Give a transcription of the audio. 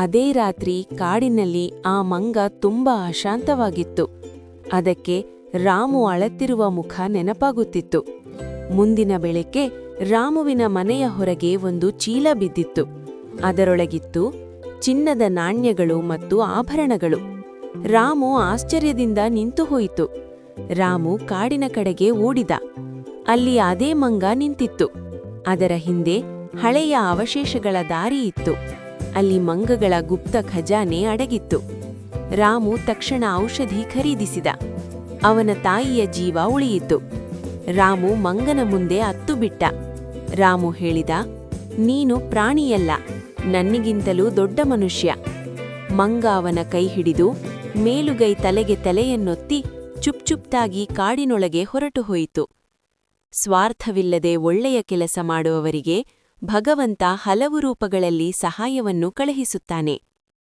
ಅದೇ ರಾತ್ರಿ ಕಾಡಿನಲ್ಲಿ ಆ ಮಂಗ ತುಂಬಾ ಅಶಾಂತವಾಗಿತ್ತು. ಅದಕ್ಕೆ ರಾಮು ಅಳತ್ತಿರುವ ಮುಖ ನೆನಪಾಗುತ್ತಿತ್ತು. ಮುಂದಿನ ಬೆಳಗ್ಗೆ ರಾಮುವಿನ ಮನೆಯ ಹೊರಗೆ ಒಂದು ಚೀಲ ಬಿದ್ದಿತ್ತು. ಅದರೊಳಗಿತ್ತು ಚಿನ್ನದ ನಾಣ್ಯಗಳು ಮತ್ತು ಆಭರಣಗಳು. ರಾಮು ಆಶ್ಚರ್ಯದಿಂದ ನಿಂತು ಹೋಯಿತು. ರಾಮು ಕಾಡಿನ ಕಡೆಗೆ ಓಡಿದ. ಅಲ್ಲಿ ಅದೇ ಮಂಗ ನಿಂತಿತ್ತು. ಅದರ ಹಿಂದೆ ಹಳೆಯ ಅವಶೇಷಗಳ ದಾರಿ ಇತ್ತು. ಅಲ್ಲಿ ಮಂಗಗಳ ಗುಪ್ತ ಖಜಾನೆ ಅಡಗಿತ್ತು. ರಾಮು ತಕ್ಷಣ ಔಷಧಿ ಖರೀದಿಸಿದ. ಅವನ ತಾಯಿಯ ಜೀವ ಉಳಿಯಿತು. ರಾಮು ಮಂಗನ ಮುಂದೆ ಅತ್ತು ಬಿಟ್ಟ. ರಾಮು ಹೇಳಿದ, ನೀನು ಪ್ರಾಣಿಯಲ್ಲ, ನನ್ನಿಗಿಂತಲೂ ದೊಡ್ಡ ಮನುಷ್ಯ. ಮಂಗ ಅವನ ಕೈ ಹಿಡಿದು ಮೇಲುಗೈ ತಲೆಗೆ ತಲೆಯನ್ನೊತ್ತಿ ಚುಪ್ಚುಪ್ತಾಗಿ ಕಾಡಿನೊಳಗೆ ಹೊರಟು ಹೋಯಿತು. ಸ್ವಾರ್ಥವಿಲ್ಲದೆ ಒಳ್ಳೆಯ ಕೆಲಸ ಮಾಡುವವರಿಗೆ ಭಗವಂತ ಹಲವು ರೂಪಗಳಲ್ಲಿ ಸಹಾಯವನ್ನು ಕಳುಹಿಸುತ್ತಾನೆ.